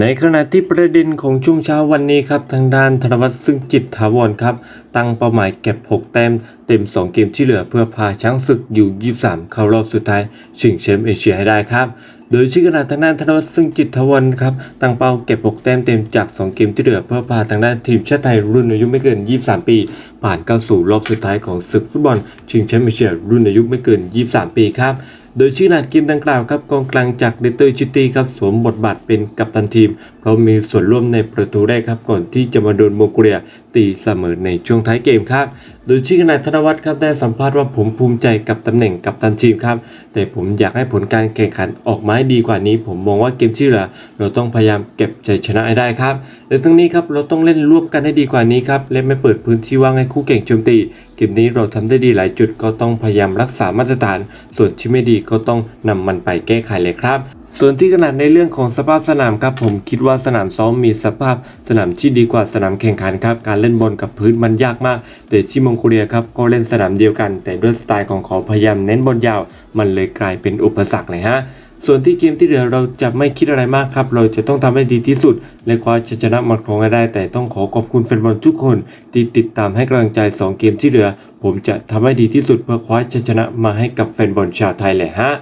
ในขณะที่ประเด็นของช่วงเช้าวันนี้ครับทางด้านธนวัฒน์ซึ่งจิตถาวรครับ ตั้งเป้าหมายเก็บ 6 แต้มเต็ม 2 เกมที่เหลือเพื่อพาช้างศึกอยู่ 23 เข้ารอบสุดท้าย ชิงแชมป์เอเชียให้ได้ครับ โดยชื่อขนาดทางด้านธนวัฒน์ซึ่งจิตถาวรครับ ตั้งเป้าเก็บ 6 แต้มเต็มจาก 2 เกมที่เหลือเพื่อพาทางด้านทีมชาติไทยรุ่นอายุไม่เกิน 23 ปี ผ่านเข้าสู่รอบสุดท้ายของศึกฟุตบอลชิงแชมป์เอเชียรุ่นอายุไม่เกิน 23 ปีครับ โดยชื่อนาดเกมดังกล่าวครับกองกลางจากเดเตอร์ชิตี้ครับสวมบทบาทเป็นกัปตันทีม เพรามีส่วนร่วมในประตูแรกครับ ก่อนที่จะมาโดนโมกเลียตีเสมอในช่วงท้ายเกมครับ โดยชื่อนายธนวัฒน์ครับได้สัมภาษณ์ว่าผมภูมิใจกับตำแหน่งกัปตันทีมครับ แต่ผมอยากให้ผลการแข่งขันออกมาให้ดีกว่านี้ ผมมองว่าเกมที่เหลือเราต้องพยายามเก็บชัยชนะให้ได้ครับและทั้งนี้ครับเราต้องเล่นร่วมกันให้ดีกว่านี้ครับและไม่เปิดพื้นที่ว่างให้คู่เก่งโจมตีเกมนี้เราทำได้ดีหลายจุดก็ต้องพยายามรักษามาตรฐาน ส่วนที่ไม่ดีก็ต้องนำมันไปแก้ไขเลยครับ ส่วนที่ขนาดในเรื่องของสภาพสนามครับผมคิดว่าสนามซ้อมมีสภาพสนามที่ดีกว่าสนามแข่งขันครับการเล่นบอลกับพื้นมันยากมาก แต่ที่มองโกเลียครับก็เล่นสนามเดียวกัน แต่ด้วยสไตล์ของเขาพยายามเน้นบอลยาว มันเลยกลายเป็นอุปสรรคเลยฮะส่วนที่เกมที่เหลือเราจะไม่คิดอะไรมากครับ เราจะต้องทำให้ดีที่สุด และคว้าชัยชนะมาครองให้ได้ แต่ต้องขอขอบคุณแฟนบอลทุกคน ที่ติดตามให้กำลังใจ 2 เกมที่เหลือ ผมจะทำให้ดีที่สุดเพื่อคว้าชัยชนะมาให้กับแฟนบอลชาวไทยแหละฮะ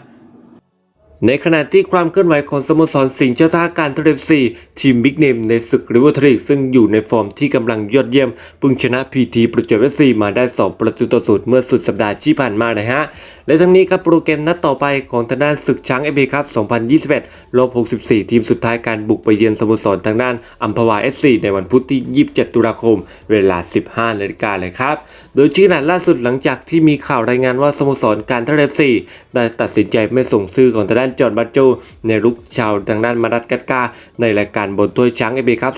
ในขณะที่ความเคลื่อนไหวของสโมสรสิงห์เจ้าท่าการทะเลซีทีมบิ๊กเนมในศึกริเวอร์ทรีซึ่งอยู่ในฟอร์มที่กำลังยอดเยี่ยมเพิ่งชนะพีทีประจวบเอฟซีมาได้ 2 ประตูต่อศูนย์เมื่อสุดสัปดาห์ที่ผ่านมานะฮะ และทั้งนี้ครับโปรแกรมนัดต่อไปของทางด้านศึกช้างเอเบครับ 2021 รอบ 64 ทีมสุดท้ายการบุกไปเยือนสโมสรทางด้านอัมพวาเอฟซีในวันพุธที่ 27 ตุลาคม เวลา 15นาฬิกาเลยครับ โดยชื่อนัดล่าสุดหลังจากที่มีข่าวรายงานว่าสโมสรการท่าเรือเอฟซีได้ตัดสินใจไม่ส่งซื้อของทางด้านจอร์นบัตโจในลุกชาวทางด้านมาดัดกัดกาในรายการบนถ้วยช้างเอเบครับ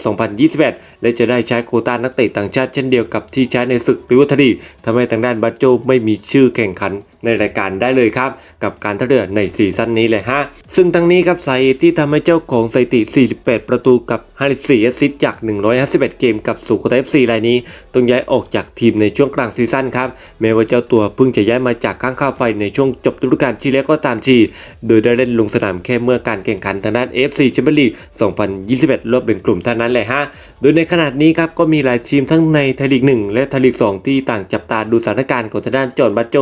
2021 และจะได้ใช้โคต้านักเตะต่างชาติเช่นเดียวกับที่ใช้ในศึกริวทรีทำให้ทางด้านบัตโจไม่มีชื่อแข่งขัน ในรายการได้เลยครับ กับการท่าเรือในซีซั่นนี้เลยฮะ ซึ่งทั้งนี้ครับสาเหตุที่ทำให้เจ้าของสถิติ 48 ประตูกับ 54 แอสซิสต์จาก 151 เกมกับสุโขทัย FC รายนี้ ต้องย้ายออกจากทีมในช่วงกลางซีซั่นครับ แม้ว่าเจ้าตัวเพิ่งจะย้ายมาจากข้างข้าวไฟในช่วงจบฤดูกาลที่แล้วก็ตามทีโดยได้เล่นลงสนามแค่เมื่อการแข่งขันทางด้าน AFC แชมเปี้ยนลีก 2021 รอบเป็นกลุ่มเท่านั้นแหละฮะ โดยในขณะนี้ครับก็มีหลายทีมทั้งในไทยลีก 1 และไทยลีก 2 ที่ต่างจับตาดูสถานการณ์ของทางด้านจอห์นบัตโจ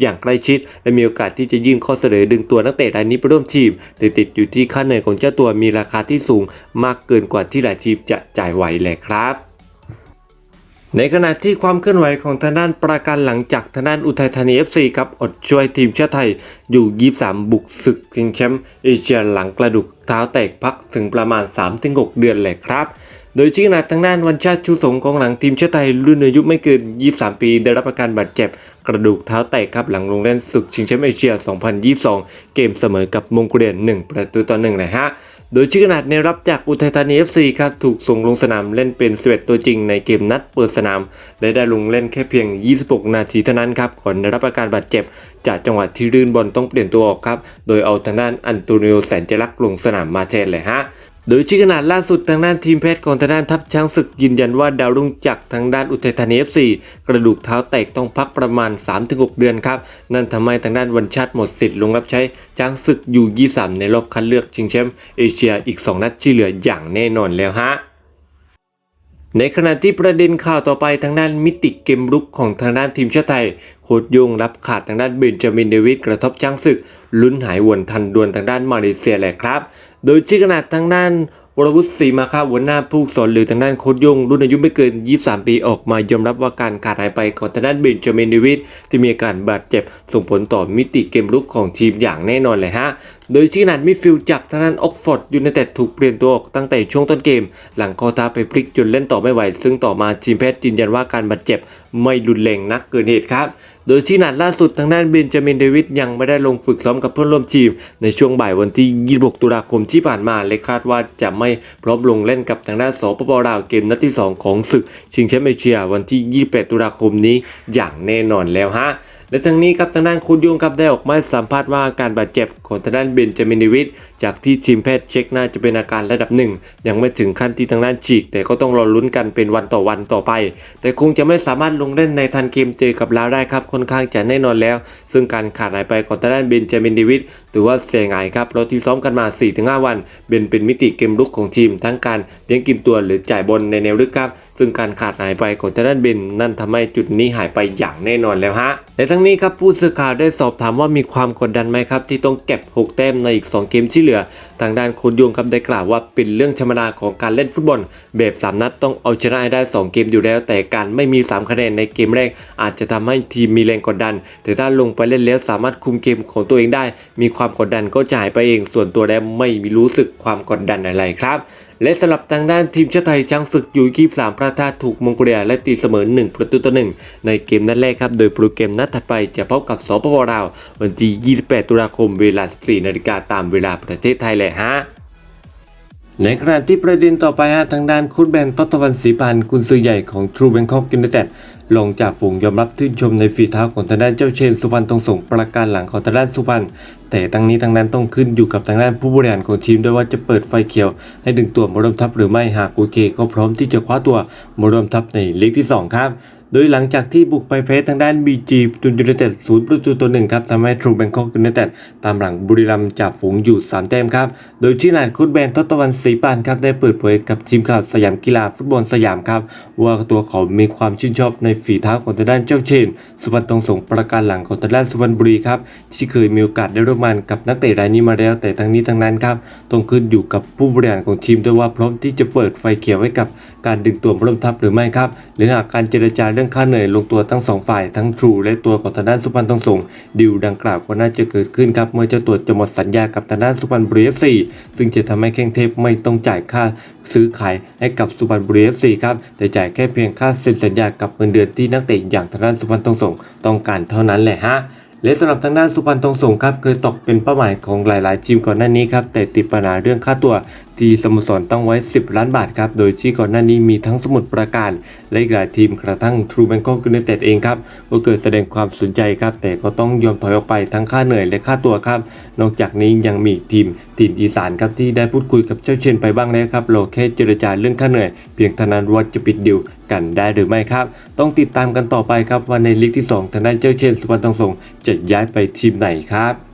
อย่างใกล้ชิด และมีโอกาสที่จะยื่นข้อเสนอดึงตัวนักเตะรายนี้ไปร่วมทีมแต่ติดอยู่ที่ค่าเหนื่อยของเจ้าตัวมีราคาที่สูงมากเกินกว่าที่หลายทีมจะจ่ายไหวเลยครับในขณะที่ความเคลื่อนไหวของทางด้านประกันหลังจากทางด้านอุทัยธานี FC ครับอดช่วยทีมชาติไทยอยู่ 23 บุกศึกชิงแชมป์เอเชียหลังกระดูกเท้าแตกพักถึงประมาณ 3-6 เดือนเลยครับ โดยชี้ขนาดทางด้านวันชาติชูสงกองหลังทีมชาติไทยรุ่นอายุไม่เกิน 23 ปี ได้รับอาการบาดเจ็บ กระดูกเท้าแตกครับหลังลงเล่นศึกชิงแชมป์เอเชีย 2022 เกมเสมอกับมงโกเลียน 1 ประตูต่อ1นะฮะโดยชื่อขนาดในรับจากอุทัยธานี FC ครับถูกส่งลงสนามเล่นเป็น11ตัวจริงในเกมนัดเปิดสนาม และได้ลงเล่นแค่เพียง 26 นาทีเท่านั้นครับก่อนได้รับอาการบาดเจ็บ จากจังหวะที่ลื่นบอลต้องเปลี่ยนตัวออกครับ โดยเอาทางด้านอันโตนิโอแสนเจรักลงสนามมาแทนเลยฮะ โดยชื่อขนาดล่าสุดทางด้านทีมแพทย์ของทางด้านทัพช้างศึกยืนยันว่าดาวรุ่งจากทางด้านอุทัยธานี FC กระดูกเท้าแตกต้องพักประมาณ 3-6 เดือนครับ นั่นทำให้ทางด้านวันชาติหมดสิทธิ์ลงรับใช้ช้างศึกอยู่ 23 ในรอบคัดเลือกชิงแชมป์เอเชียอีก 2 นัดที่เหลืออย่างแน่นอนแล้วฮะในขณะที่ประเด็นข่าวต่อไปทางด้านมิติเกมรุกของทางด้านทีมชาติไทย โค้ชโยงรับขาดทางด้านเบนจามินเดวิดกระทบจ้างศึก ลุ้นหายวนทันดวนทางด้านมาเลเซียแหละครับ โดยชื่อขนาดทางด้านวรวุฒิศรีมาคาหัวหน้าผู้สอนหรือทางด้านโค้ชโยงรุ่นอายุไม่เกิน 23 ปีออกมายอมรับว่าการขาดหายไปของทางด้านเบนจามินเดวิดที่มีอาการบาดเจ็บส่งผลต่อมิติเกมรุกของทีมอย่างแน่นอนเลยฮะโดยชื่อนัดมิดฟิลด์จากทางด้านออกฟอร์ดยูไนเต็ดถูกเปลี่ยนตัวออกตั้งแต่ช่วงต้นเกม หลังคอท้าไปพลิกจนเล่นต่อไม่ไหว ซึ่งต่อมาทีมแพทย์ยืนยันว่าการบาดเจ็บไม่รุนแรงนักเกินเหตุครับ โดยชื่นัดล่าสุดทางด้านเบนจามินเดวิดยังไม่ได้ลงฝึกซ้อมกับเพื่อนร่วมทีม ในช่วงบ่ายวันที่ 26 ตุลาคมที่ผ่านมาและคาดว่าจะไม่พร้อมลงเล่นกับทางด้านสปปลาวเกมนัดที่ 2 ของศึกชิงแชมป์เอเชียวันที่ 28 ตุลาคมนี้อย่างแน่นอนแล้วฮะ และทั้งนี้ครับทางด้านคุณยุงครับได้ออกมาสัมภาษณ์ว่าอาการบาดเจ็บของทางด้านเบนจามินวิทจากที่ทีมแพทย์เช็คน่าจะเป็นอาการระดับหนึ่งยังไม่ถึงขั้นที่ทางด้านฉีก แต่ก็ต้องรอลุ้นกันเป็นวันต่อวันต่อไป แต่คงจะไม่สามารถลงเล่นในทันเกมเจอกับลาวได้ครับค่อนข้างจะแน่นอนแล้ว ซึ่งการขาดหายไปของทางด้านเบนจามินวิท วิดถือว่าเสียหายครับเราที่ซ้อมกันมา 4-5 วันเบนเป็นมิติเกมลุกของทีม ทั้งการเลี้ยงกินตัวหรือจ่ายบอลในแนวลึกครับซึ่งการขาดหายไปของทางด้านเบนนั่นทำให้จุดนี้หายไปอย่างแน่นอนแล้วฮะและทั้งนี้ครับผู้สื่อข่าวได้สอบถามว่ามีความกดดันไหมครับ ที่ต้องเก็บ 6 แต้มในอีก 2 เกมที่เหลือ ทางด้านโค้ชยงครับได้กล่าวว่าเป็นเรื่องธรรมดาของการเล่นฟุตบอล แบบ3นัดต้องเอาชนะให้ได้ 2 เกมอยู่แล้ว แต่การไม่มี 3 คะแนนในเกมแรก อาจจะทำให้ทีมมีแรงกดดัน แต่ถ้าลงไปเล่นแล้วสามารถคุมเกมของตัวเองได้ มีความความกดดันก็จะหายไปเองส่วนตัวแล้วไม่มีรู้สึกความกดดันอะไรครับ และสำหรับทางด้านทีมชาติไทยช้างศึกยู23พระธาตุถูกมองโกเลียและตีเสมอ 1 ประตูต่อ1ในเกมนัดแรกครับ โดยโปรแกรมนัดถัดไปจะพบกับสปปลาววันที่ 28 ตุลาคมเวลา 14นาฬิกาตามเวลาประเทศไทยแหละฮะในขณะที่ประเด็นต่อไปฮะทางด้านคุณแบนทศวรรณศรีปานกุนซือใหญ่ของ True Bangkok United ลงจากฝูงยอมรับชื่นชมในฝีเท้าของทางด้านเจ้าเชนสุพรรณตรงส่งประการหลังของทางด้านสุพรรณแต่ทั้งนี้ทั้งนั้นต้องขึ้นอยู่กับทางด้านผู้บริหารของทีมด้วยว่าจะเปิดไฟเขียว ให้ดึงตัวมรดมทัพหรือไม่หากโอเค ก็พร้อมที่จะคว้าตัวมรดมทัพในลีกที่สองครับ โดยหลังจากที่บุกไปเพชทางด้าน BG จุนยูไนเต็ดศูนย์ประตูตัวหนึ่งครับทำให้ True Bangkok United ตามหลังบุรีรัมย์จากฝูงอยู่ 3 แต้มครับ โดยที่นานคุดแบนทศตวรรณศรีปานครับได้เปิดเผยกับทีมข่าวสยามกีฬาฟุตบอลสยามครับ ว่าตัวเขามีความชื่นชอบในฝีเท้าของทางด้านเจ้าเชน สุพรรณตรงสงประการหลังของทางด้านสุพรรณบุรีครับที่เคยมีโอกาสได้ร่วมงานกับนักเตะรายนี้มาแล้วแต่ทั้งนี้ทั้งนั้นครับต้องขึ้นอยู่กับผู้บริหารของทีมด้วยว่าพร้อมที่จะเปิดไฟเขียวให้กับ การดึงตัวมาร่วมทัพหรือไม่ครับ หรือหากการเจรจาเรื่องค่าเหนื่อยลงตัวทั้งสองฝ่ายทั้ง True และตัวของทางด้านสุพรรณตรงส่งดิวดังกล่าวก็น่าจะเกิดขึ้นครับเมื่อเจ้าตัวจะหมดสัญญากับทางด้านสุพรรณบุรี FC ซึ่งจะทำให้แข้งเทพไม่ต้องจ่ายค่าซื้อขายให้กับสุพรรณบุรี FC ครับแต่จ่ายแค่เพียงค่าเซ็นสัญญากับเงินเดือนที่นักเตะอย่างทางด้านสุพรรณตรงส่งต้องการเท่านั้นแหละฮะและสำหรับทางด้านสุพรรณทองสงครับเคยตกเป็นเป้าหมายของหลาย ๆ ทีมก่อนหน้านี้ครับแต่ติดปัญหาเรื่องค่าตัวที่สโมสรตั้งไว้ 10 ล้านบาทครับ โดยที่ก่อนหน้านี้มีทั้งสมุดประการ และอีกหลายทีมกระทั่ง True Bangkok United เองครับก็เกิดแสดงความสนใจครับ แต่ก็ต้องยอมถอยออกไปทั้งค่าเหนื่อยและค่าตัวครับ นอกจากนี้ยังมีอีกทีมถิ่นอีสานครับที่ได้พูดคุยกับเจ้าเชนไปบ้างแล้วครับราแค่เจรจาเรื่องค่าเหนื่อย เพียงเท่านั้นว่าจะปิดดิวกันได้หรือไม่ครับ ต้องติดตามกันต่อไปครับว่าในลีกที่สองทางด้านเจ้าเชนสุพรรณทองสงจะย้ายไปทีมไหนครับ